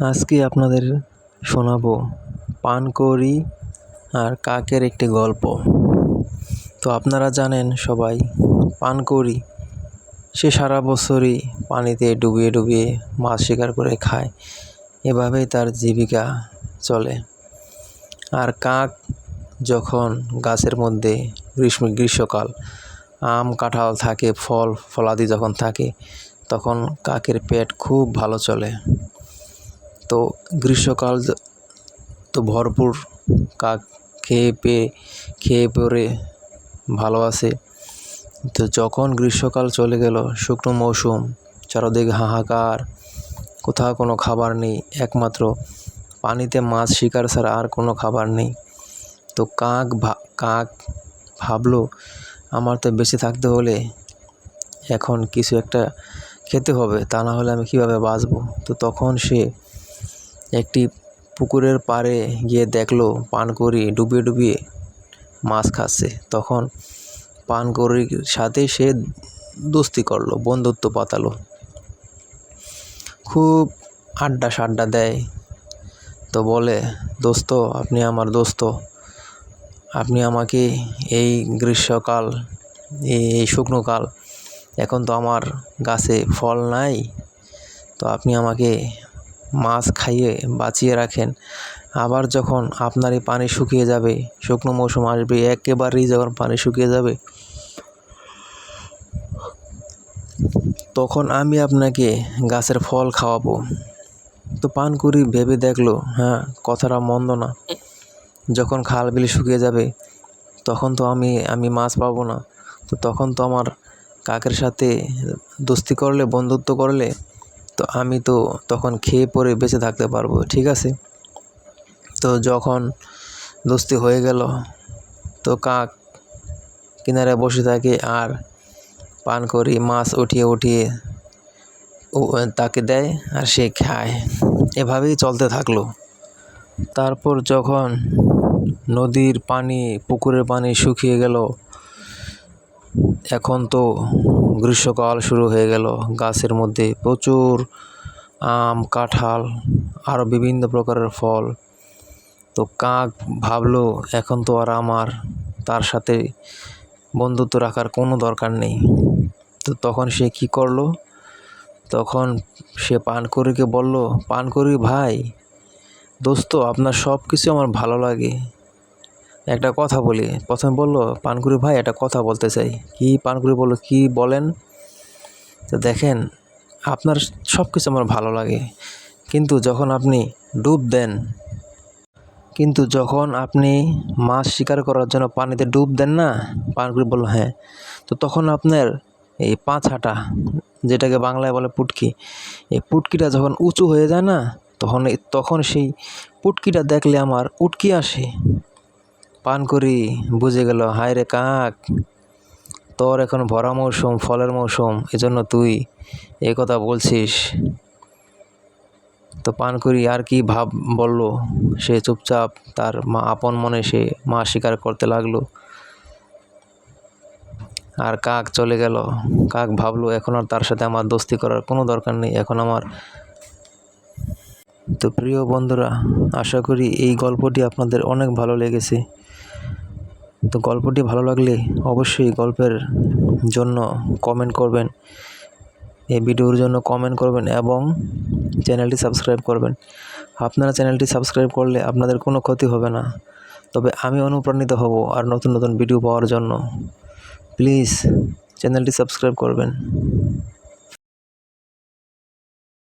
আজকে আপনাদের শোনাবো পানকৌড়ি আর কাকের একটি গল্প। তো আপনারা জানেন সবাই, পানকৌড়ি, সে সারা বছরই পানিতে ডুবিয়ে ডুবিয়ে মাছ শিকার করে খায়। এভাবেই তার জীবিকা চলে। আর কাক যখন গাছের মধ্যে গ্রীষ্ম গ্রীষ্মকাল, আম, কাঁঠাল থাকে, ফল, ফলাদি যখন থাকে, তখন কাকের পেট খুব ভালো চলে। তো গ্রীষ্মকাল তো ভরপুর কাক খেয়ে পেয়ে, খেয়ে পরে ভালো আছে। তো যখন গ্রীষ্মকাল চলে গেল, শুকনো মৌসুম, চারদিকে হাহাকার, কোথাও কোনো খাবার নেই, একমাত্র পানিতে মাছ শিকার ছাড়া আর কোনো খাবার নেই। তো কাক ভা, কাক ভাবলো, আমার তো বেঁচে থাকতে হলে এখন কিছু একটা খেতে হবে, তা না হলে আমি কীভাবে বাঁচবো? তো তখন সে একটি পুকুরের পাড়ে গিয়ে দেখল পানকৌড়ি ডুবিয়ে ডুবিয়ে মাছ খাচ্ছে। তখন পানকৌড়ির সাথে সে দোস্তি করল, বন্ধুত্ব পাতালো। খুব আড্ডা সাড্ডা দেয়। তো বলে, দোস্ত, আপনি আমার দোস্ত। আপনি আমাকে এই গ্রীষ্মকাল, এই এই শুকনোকাল এখন তো আমার গাছে ফল নাই। তো আপনি আমাকে মাছ খাইয়ে বাঁচিয়ে রাখেন। আবার যখন আপনার এই পানি শুকিয়ে যাবে, শুকনো মৌসুম আসবে, একেবারেই যখন পানি শুকিয়ে যাবে, তখন আমি আপনাকে গাছের ফল খাওয়াবো। তো পানকুড়ি ভেবে দেখল হ্যাঁ কথাটা মন্দ না। যখন খাল বিল শুকিয়ে যাবে, তখন তো আমি আমি মাছ পাবো না। তো তখন তো আমার কাকের সাথে দোস্তি করলে, বন্ধুত্ব করলে তো আমি তো তখন খেয়ে পরে বেঁচে থাকতে পারব, ঠিক আছে? তো যখন দোস্তি হয়ে গেল, তো কাক কিনারে বসে থাকে আর পান করি, মাছ উঠিয়ে উঠিয়ে তাকে দেয় আর সে খায়। এভাবেই চলতে থাকল। তারপর যখন নদীর পানি, পুকুরের পানি শুকিয়ে গেল এখন তো গ্রীষ্মকাল শুরু হয়ে গেল। গাছের মধ্যে প্রচুর আম, কাঁঠাল, আরও বিভিন্ন প্রকারের ফল। তো কাক ভাবলো, এখন তো আর আমার, তার সাথে বন্ধুত্ব রাখার কোনো দরকার নেই। তো তখন সে কি করল? তখন সে পানকড়িকে বলল, পানকড়ি ভাই, দোস্ত, আপনার সব কিছু আমার ভালো লাগে। একটা কথা বলি। প্রথমে বলল, পানকুড়ি ভাই, একটা কথা বলতে চাই। কি পানকুড়ি বলল, কি বলেন? তো দেখেন, আপনার সব কিছু আমার ভালো লাগে। কিন্তু যখন আপনি ডুব দেন, কিন্তু যখন আপনি মাছ শিকার করার জন্য পানিতে ডুব দেন না, পানকুড়ি বলল হ্যাঁ। তো তখন আপনার এই পাঁচ হাঁটা যেটাকে বাংলায় বলে পুটকি, এই পুটকিটা যখন উঁচু হয়ে যায় না, তখন তখন সেই পুটকিটা দেখলে আমার উটকি আসে। পান করি, বুঝে গেল হায় রে কাক, তোর এখন ভরা মৌসুম, ফলের মৌসুম, এজন্য তুই এই কথা বলছিস? তো পান করি, আর কি ভাব বলল, সে চুপচাপ তার মা, আপন মনে সে মা স্বীকার করতে লাগল। আর কাক চলে গেল, কাক ভাবলো, এখন আর তার সাথে আমার দোস্তি করার কোনো দরকার নেই, এখন আমার তো প্রিয় বন্ধুরা, আশা করি এই গল্পটি আপনাদের অনেক ভালো লেগেছে। তো গল্পটি ভালো লাগলে অবশ্যই গল্পের জন্য কমেন্ট করবেন। এই ভিডিওর জন্য কমেন্ট করবেন এবং চ্যানেলটি সাবস্ক্রাইব করবেন। আপনারা চ্যানেলটি সাবস্ক্রাইব করলে আপনাদের কোনো ক্ষতি হবে না। তবে আমি অনুপ্রাণিত হব আর নতুন নতুন ভিডিও পাওয়ার জন্য। প্লিজ চ্যানেলটি সাবস্ক্রাইব করবেন।